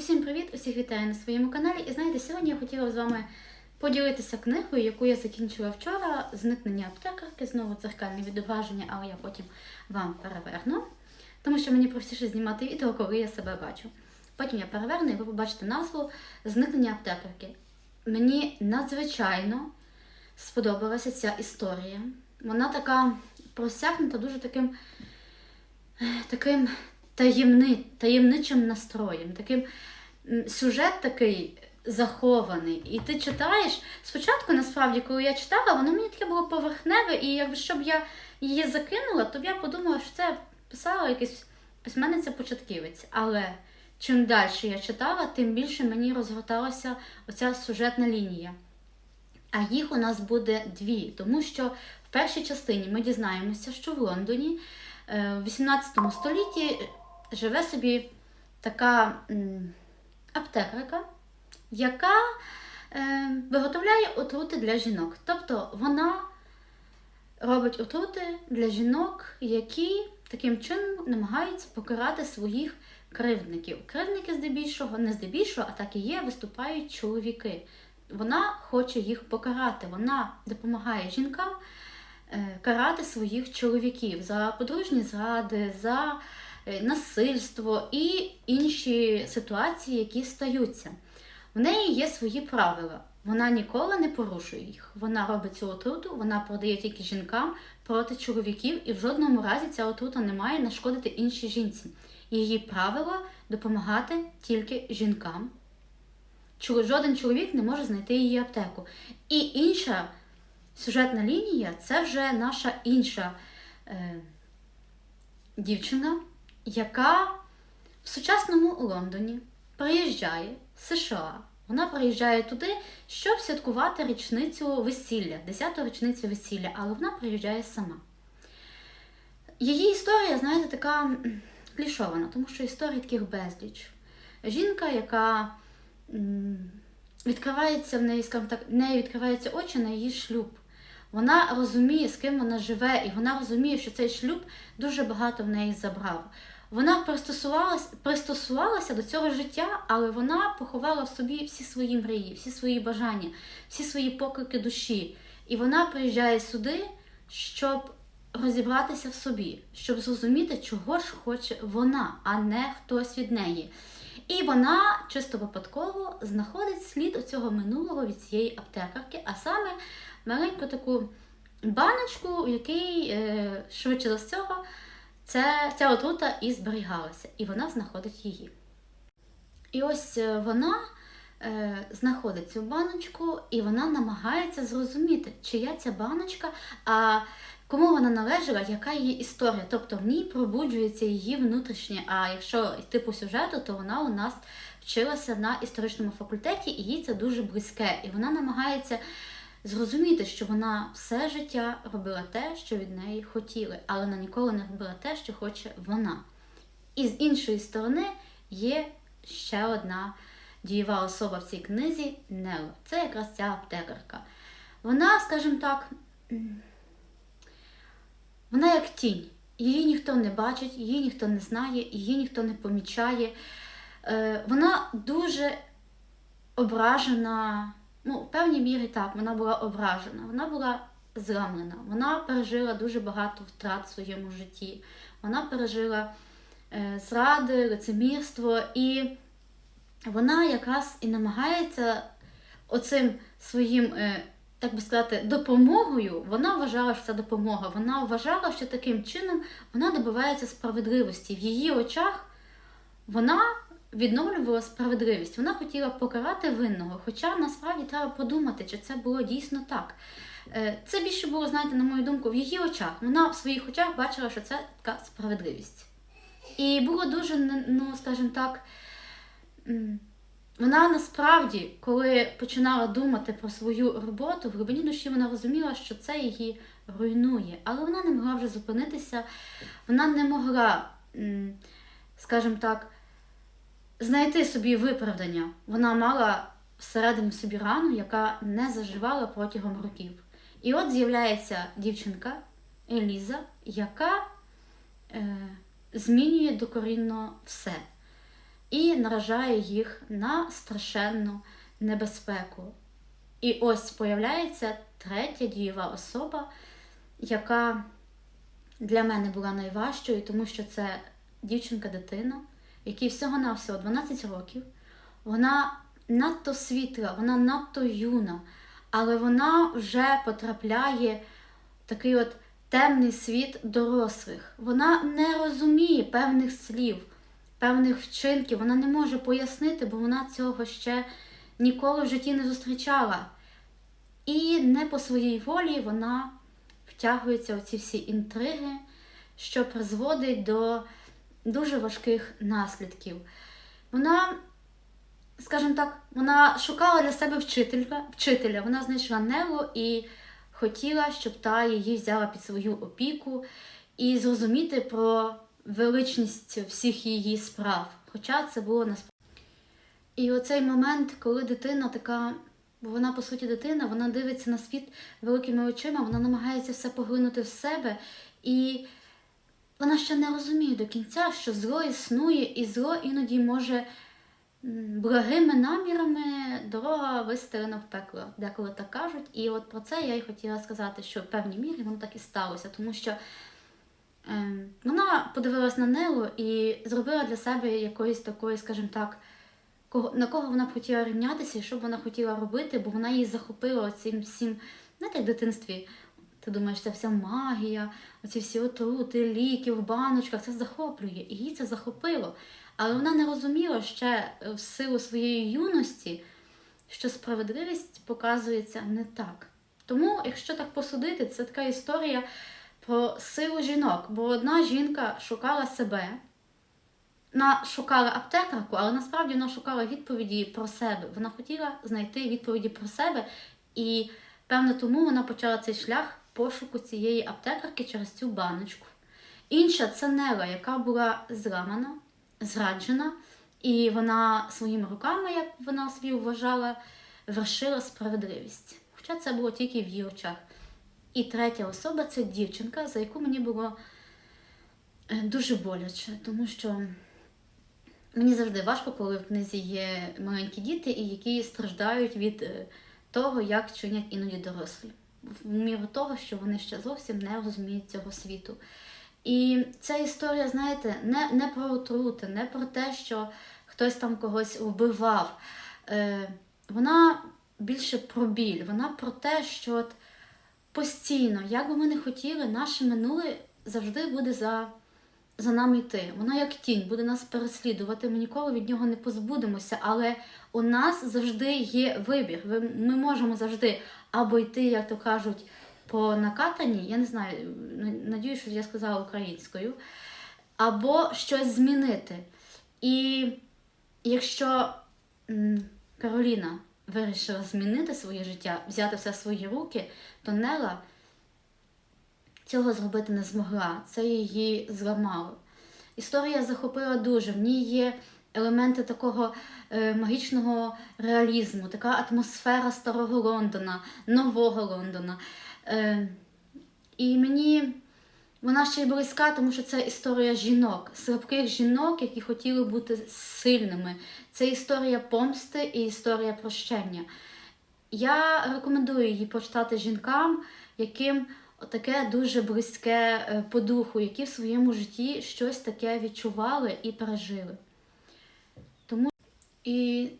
Усім привіт! Усіх вітаю на своєму каналі. І знаєте, сьогодні я хотіла з вами поділитися книгою, яку я закінчила вчора. Зникнення аптекарки, знову дзеркальне відображення, але я потім вам переверну. Тому що мені простіше знімати відео, коли я себе бачу. Потім я переверну і ви побачите назву Зникнення аптекарки. Мені надзвичайно сподобалася ця історія. Вона така просякнута дуже таким таким таємни, таємничим настроєм, таким сюжет такий захований. І ти читаєш. Спочатку, насправді, коли я читала, воно мені таке було поверхневе, і якби щоб я її закинула, то б я подумала, що це писала якась письменниця-початківець. Але чим далі я читала, тим більше мені розгорталася оця сюжетна лінія. А їх у нас буде дві, тому що в першій частині ми дізнаємося, що в Лондоні е, в 18 столітті живе собі така аптекарка, яка е, виготовляє отрути для жінок. Тобто вона робить отрути для жінок, які таким чином намагаються покарати своїх кривдників. Кривдники здебільшого, не здебільшого, а так і є, виступають чоловіки. Вона хоче їх покарати. Вона допомагає жінкам е, карати своїх чоловіків за подружні зради, за насильство і інші ситуації, які стаються. В неї є свої правила. Вона ніколи не порушує їх. Вона робить цю отруту, вона продає тільки жінкам проти чоловіків, і в жодному разі ця отрута не має нашкодити іншій жінці. Її правило допомагати тільки жінкам. Жоден чоловік не може знайти її аптеку. І інша сюжетна лінія це вже наша інша е, дівчина, яка в сучасному Лондоні приїжджає з США. Вона приїжджає туди, щоб святкувати річницю весілля, 10-ту річницю весілля, але вона приїжджає сама. Її історія, знаєте, така клішована, тому що історій таких безліч. Жінка, яка відкривається в неї, скажімо так, в неї відкриваються очі на її шлюб. Вона розуміє, з ким вона живе, і вона розуміє, що цей шлюб дуже багато в неї забрав. Вона пристосувалася, пристосувалася до цього життя, але вона поховала в собі всі свої мрії, всі свої бажання, всі свої поклики душі. І вона приїжджає сюди, щоб розібратися в собі, щоб зрозуміти, чого ж хоче вона, а не хтось від неї. І вона чисто випадково знаходить слід у цього минулого від цієї аптекарки, а саме маленьку таку баночку, у якій е, швидше за всього це, ця отрута і зберігалася, і вона знаходить її. І ось е, вона е, знаходить цю баночку, і вона намагається зрозуміти, чия ця баночка, а кому вона належала, яка її історія. Тобто в ній пробуджується її внутрішнє. А якщо йти по сюжету, то вона у нас вчилася на історичному факультеті, і їй це дуже близьке. І вона намагається зрозуміти, що вона все життя робила те, що від неї хотіли, але вона ніколи не робила те, що хоче вона. І з іншої сторони є ще одна дієва особа в цій книзі Нело. Це якраз ця аптекарка. Вона, скажімо так, вона як тінь. Її ніхто не бачить, її ніхто не знає, її ніхто не помічає. Е, Вона дуже ображена. Ну, в певній мірі так, вона була ображена, вона була зламлена, вона пережила дуже багато втрат в своєму житті. Вона пережила е, зради, лицемірство, і вона якраз і намагається оцим своїм, е, так би сказати, допомогою. Вона вважала, що це допомога. Вона вважала, що таким чином вона добивається справедливості. В її очах вона відновлювала справедливість. Вона хотіла покарати винного, хоча насправді треба подумати, чи це було дійсно так. Е, Це більше було, знаєте, на мою думку, в її очах. Вона в своїх очах бачила, що це така справедливість. І було дуже, ну, скажімо так, вона насправді, коли починала думати про свою роботу, в глибині душі вона розуміла, що це її руйнує. Але вона не могла вже зупинитися, вона не могла, скажімо так, знайти собі виправдання. Вона мала всередині собі рану, яка не заживала протягом років. І от з'являється дівчинка Еліза, яка е, змінює докорінно все. і наражає їх на страшенну небезпеку. І ось появляється третя дієва особа, яка для мене була найважчою, тому що це дівчинка-дитина, якій всього-навсього 12 років. Вона надто світла, вона надто юна, але вона вже потрапляє в такий от темний світ дорослих. Вона не розуміє певних слів, певних вчинків, вона не може пояснити, бо вона цього ще ніколи в житті не зустрічала. І не по своїй волі вона втягується в ці всі інтриги, що призводить до дуже важких наслідків. Вона, скажімо так, вона шукала для себе вчителька, вчителя, вона знайшла Нелу і хотіла, щоб та її взяла під свою опіку і зрозуміти про величність всіх її справ. Хоча це було насправді. І оцей момент, коли дитина така, бо вона по суті дитина, вона дивиться на світ великими очима, вона намагається все поглинути в себе, і вона ще не розуміє до кінця, що зло існує, і зло іноді може благими намірами дорога вистелена в пекло, деколи так кажуть. І от про це я й хотіла сказати, що в певній мірі воно так і сталося, тому що. Ем, Вона подивилась на Нелу і зробила для себе якоїсь такої, скажімо так, на кого вона б хотіла рівнятися і що б вона хотіла робити, бо вона її захопила цим всім, знаєте, в дитинстві. Ти думаєш, це вся магія, оці всі отрути, ліки в баночках, це захоплює. І її це захопило. Але вона не розуміла ще е, в силу своєї юності, що справедливість показується не так. Тому, якщо так посудити, це така історія про силу жінок. Бо одна жінка шукала себе, вона шукала аптекарку, але насправді вона шукала відповіді про себе. Вона хотіла знайти відповіді про себе, і певно тому вона почала цей шлях пошуку цієї аптекарки через цю баночку. Інша це Нела, яка була зламана, зраджена, і вона своїми руками, як вона собі вважала, вершила справедливість. Хоча це було тільки в її очах. І третя особа це дівчинка, за яку мені було е, дуже боляче, тому що мені завжди важко, коли в книзі є маленькі діти, і які страждають від е, того, як чинять іноді дорослі. В міру того, що вони ще зовсім не розуміють цього світу. І ця історія, знаєте, не, не про отрути, не про те, що хтось там когось вбивав. Е, вона більше про біль, вона про те, що от постійно, як би ми не хотіли, наше минуле завжди буде за, за нами йти. Воно як тінь, буде нас переслідувати. Ми ніколи від нього не позбудемося, але у нас завжди є вибір. Ми можемо завжди або йти, як то кажуть, по накатанні, я не знаю, надіюсь, що я сказала українською, або щось змінити. І якщо Кароліна вирішила змінити своє життя, взяти все в свої руки, то Нела цього зробити не змогла. Це її зламало. Історія захопила дуже. В ній є елементи такого е, магічного реалізму, така атмосфера старого Лондона, нового Лондона. Е, і мені вона ще й близька, тому що це історія жінок, слабких жінок, які хотіли бути сильними. Це історія помсти і історія прощення. Я рекомендую її почитати жінкам, яким таке дуже близьке е, по духу, які в своєму житті щось таке відчували і пережили. Тому і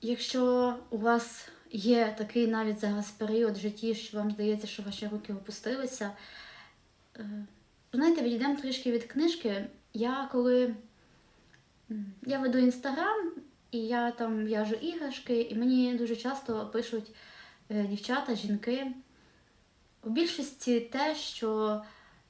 якщо у вас є такий навіть зараз період в житті, що вам здається, що ваші руки опустилися, е, знаєте, відійдемо трішки від книжки. Я коли я веду інстаграм, і я там в'яжу іграшки, і мені дуже часто пишуть е, дівчата, жінки. У більшості те, що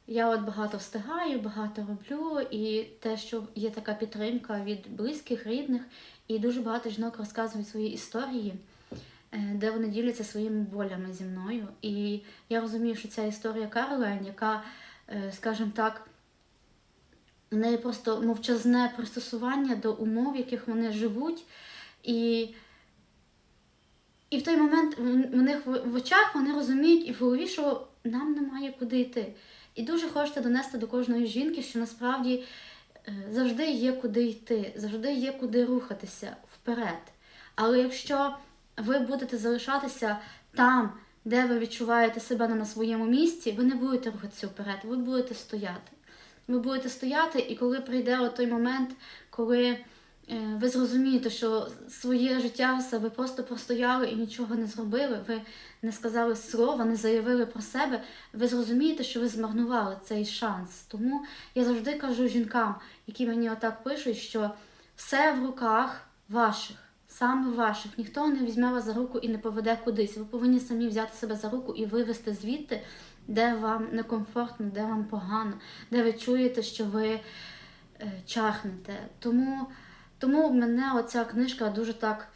я от багато встигаю, багато роблю, і те, що є така підтримка від близьких, рідних, і дуже багато жінок розказують свої історії, е, де вони діляться своїми болями зі мною. І я розумію, що ця історія Каролайн, яка, е, скажімо так, у неї просто мовчазне пристосування до умов, в яких вони живуть. І, і в той момент в них в очах вони розуміють і в голові, що нам немає куди йти. І дуже хочете донести до кожної жінки, що насправді е, завжди є куди йти, завжди є куди рухатися вперед. Але якщо ви будете залишатися там, де ви відчуваєте себе не на своєму місці, ви не будете рухатися вперед, ви будете стояти. Ви будете стояти, і коли прийде той момент, коли ви зрозумієте, що своє життя все ви просто простояли і нічого не зробили, ви не сказали слова, не заявили про себе, ви зрозумієте, що ви змарнували цей шанс. Тому я завжди кажу жінкам, які мені отак пишуть, що все в руках ваших, саме ваших. Ніхто не візьме вас за руку і не поведе кудись. Ви повинні самі взяти себе за руку і вивести звідти, де вам некомфортно, де вам погано, де ви чуєте, що ви е, чахнете. Тому, тому мене оця книжка дуже так.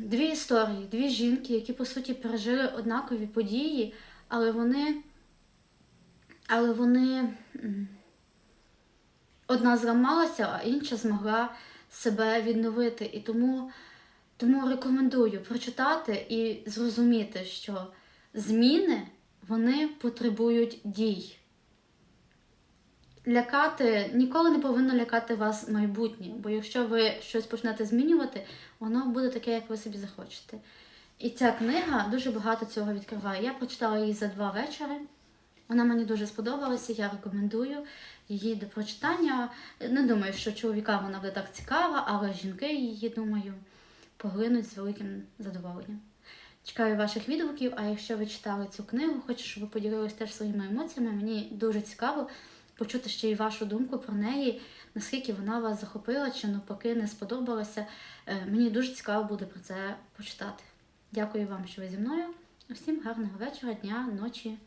Дві історії, дві жінки, які по суті пережили однакові події, але вони, але вони одна зламалася, а інша змогла себе відновити. І тому, тому рекомендую прочитати і зрозуміти, що зміни вони потребують дій. Лякати ніколи не повинно лякати вас майбутнє, бо якщо ви щось почнете змінювати, воно буде таке, як ви собі захочете. І ця книга дуже багато цього відкриває. Я прочитала її за два вечори. Вона мені дуже сподобалася, я рекомендую її до прочитання. Не думаю, що чоловікам вона буде так цікава, але жінки її, думаю, поглинуть з великим задоволенням. Чекаю ваших відгуків, а якщо ви читали цю книгу, хочу, щоб ви поділились теж своїми емоціями. Мені дуже цікаво почути ще й вашу думку про неї, наскільки вона вас захопила чи навпаки не сподобалася. Е, Мені дуже цікаво буде про це почитати. Дякую вам, що ви зі мною. Всім гарного вечора, дня, ночі.